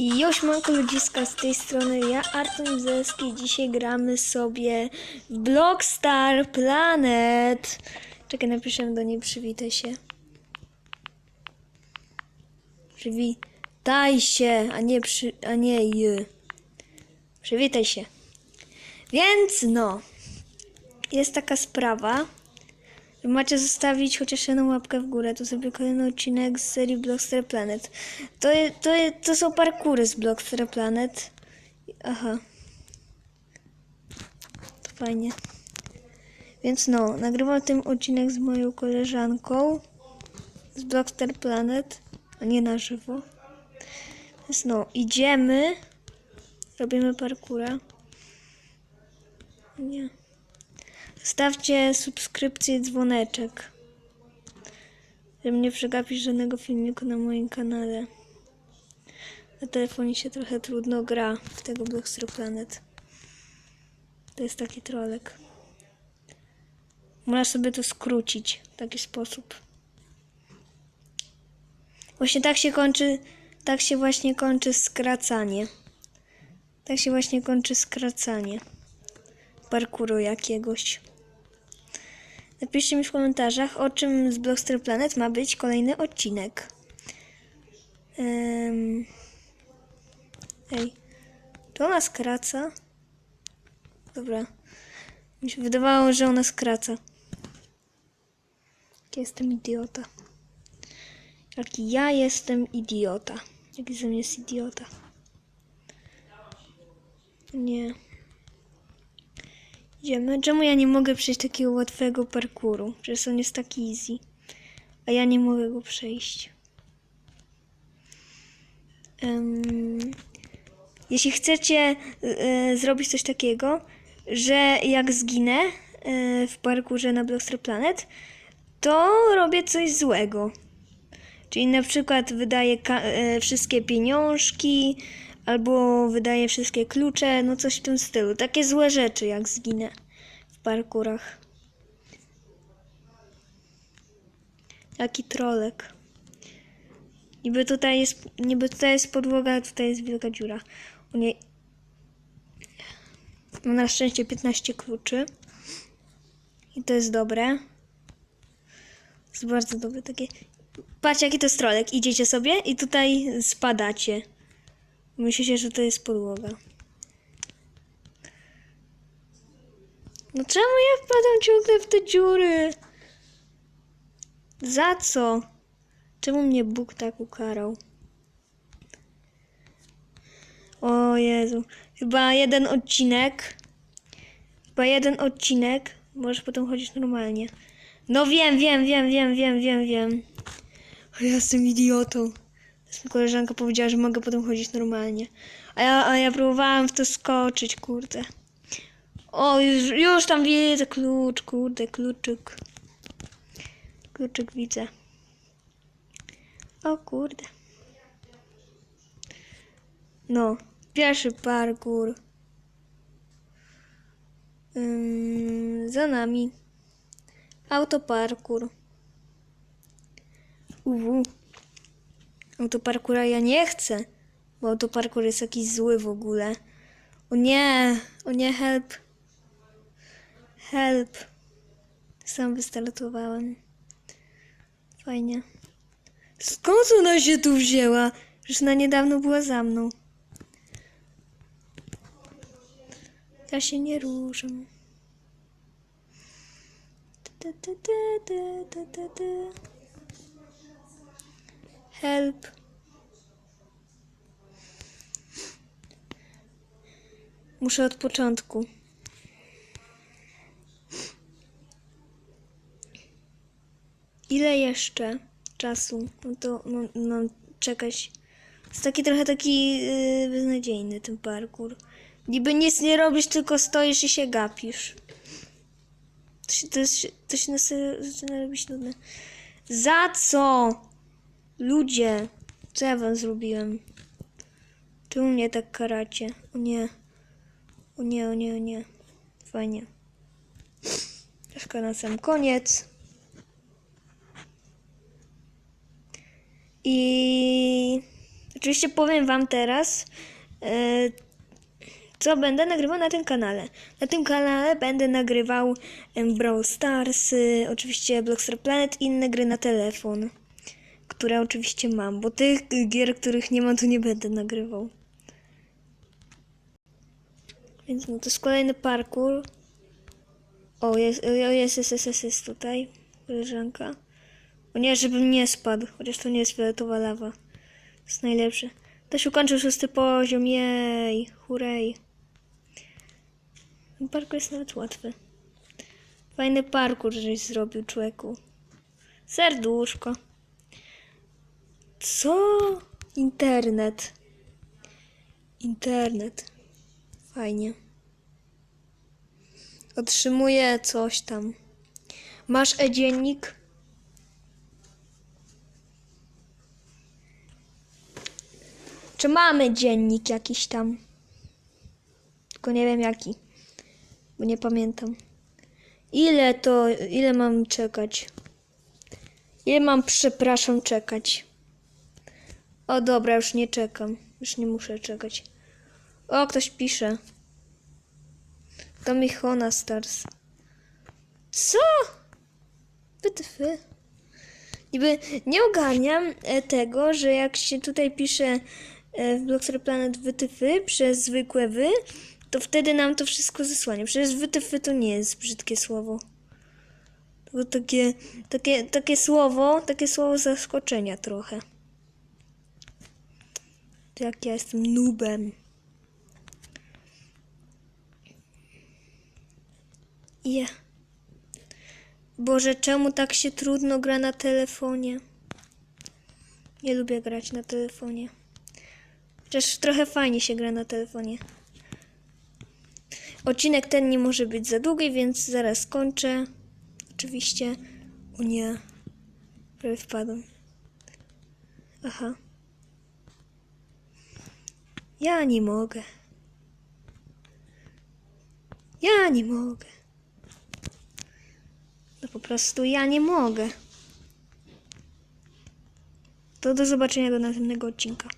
Już manko ludziska z tej strony, ja Artur Zeski. Dzisiaj gramy sobie w Blockstar Planet. Czekaj, napiszę do niej, przywitaj się. Przywitaj się, a nie przy, a nie j. Przywitaj się. Więc no, jest taka sprawa, macie zostawić chociaż jedną łapkę w górę, to sobie kolejny odcinek z serii Blockstar Planet. To, je- to, je- to są parkury z Blockstar Planet. Aha. To fajnie. Więc no, nagrywam ten odcinek z moją koleżanką z Blockstar Planet, a nie na żywo. Więc no, idziemy. Robimy parkura. Nie. Stawcie subskrypcję i dzwoneczek. Żeby nie przegapić żadnego filmiku na moim kanale. Na telefonie się trochę trudno gra w tego Blockster Planet. To jest taki trolek. Można sobie to skrócić w taki sposób. Właśnie tak się kończy, tak się właśnie kończy skracanie. Tak się właśnie kończy skracanie parkuru jakiegoś. Napiszcie mi w komentarzach, o czym z Blockster Planet ma być kolejny odcinek. Em, Ej, czy ona skraca? Dobra. Mi się wydawało, że ona skraca. Jestem idiota. Jaki ja jestem idiota. Jaki ze mnie jest idiota. Nie. Idziemy. Czemu ja nie mogę przejść takiego łatwego parkuru? Przecież on jest taki easy. A ja nie mogę go przejść. Em, jeśli chcecie e, zrobić coś takiego, że jak zginę e, w parkurze na Blockster Planet, to robię coś złego. Czyli na przykład wydaję e, wszystkie pieniążki, albo wydaję wszystkie klucze, no coś w tym stylu. Takie złe rzeczy, jak zginę w parkurach. Jaki trolek. Niby tutaj jest, niby tutaj jest podłoga, a tutaj jest wielka dziura. U niej mam na szczęście 15 kluczy. I to jest dobre. Jest bardzo dobre takie. Patrz jaki to trolek. Idziecie sobie i tutaj spadacie. Myślicie, że to jest podłoga. No czemu ja wpadam ciągle w te dziury? Za co? Czemu mnie Bóg tak ukarał? O Jezu. Chyba jeden odcinek. Chyba jeden odcinek. Możesz potem chodzić normalnie. No wiem, wiem, wiem, wiem, wiem, wiem, wiem. Ja jestem idiotą. Koleżanka powiedziała, że mogę potem chodzić normalnie. A ja, a ja próbowałam w to skoczyć, kurde. O, już, już tam widzę klucz, kurde, kluczyk. Kluczyk widzę. O kurde. No, pierwszy parkour. Ym, za nami. Autoparkour. Uwu. Autoparkura ja nie chcę, bo autoparkur jest jakiś zły w ogóle. O nie, o nie, help. Help. Sam wystartowałem. Fajnie. Skąd ona się tu wzięła? Przecież na niedawno była za mną. Ja się nie ruszę. Ta, ta, ta, ta, ta, ta, ta. Help. Muszę od początku. Ile jeszcze czasu? No to mam, mam czekać. Jest taki trochę taki yy, beznadziejny ten parkour. Niby nic nie robisz, tylko stoisz i się gapisz. To się, to jest, to się zaczyna robić nudne. Za co? Ludzie, co ja wam zrobiłem? Czemu mnie tak karacie? O nie. O nie, o nie, o nie. Fajnie. Troszkę na sam koniec. I Oczywiście powiem Wam teraz, e, co będę nagrywał na tym kanale. Na tym kanale będę nagrywał Brawl Stars, y, oczywiście Blockstar Planet i inne gry na telefon, które oczywiście mam, bo tych gier, których nie mam, to nie będę nagrywał. Więc no to jest kolejny parkour. O, jest, o, jest, jest, jest, jest, tutaj. Koleżanka. O nie, żebym nie spadł, chociaż to nie jest fioletowa lawa. To jest najlepsze. Też ukończył szósty poziom, jej. Ten parkour jest nawet łatwy. Fajny parkour, żeś zrobił, człowieku. Serduszko. Co? Internet. Internet. Fajnie. Otrzymuję coś tam. Masz e-dziennik? Czy mamy dziennik jakiś tam? Tylko nie wiem jaki. Bo nie pamiętam. Ile to, ile mam czekać? Ile mam, przepraszam, czekać? O dobra, już nie czekam. Już nie muszę czekać. O, ktoś pisze. To mi Hona Stars. Co? Wytwy. Niby nie ogarniam e, tego, że jak się tutaj pisze e, w Blockster Planet wytyfy przez zwykłe wy, to wtedy nam to wszystko zasłania. Przecież wytyfy to nie jest brzydkie słowo. To takie, takie, takie słowo, takie słowo zaskoczenia trochę. Jak ja jestem nubem. Ja. Boże, czemu tak się trudno gra na telefonie? Nie lubię grać na telefonie. Chociaż trochę fajnie się gra na telefonie. Odcinek ten nie może być za długi, więc zaraz kończę. Oczywiście. O nie. Prawie wpadłem. Aha. Ja nie mogę. Ja nie mogę. No po prostu ja nie mogę. To do zobaczenia do następnego odcinka.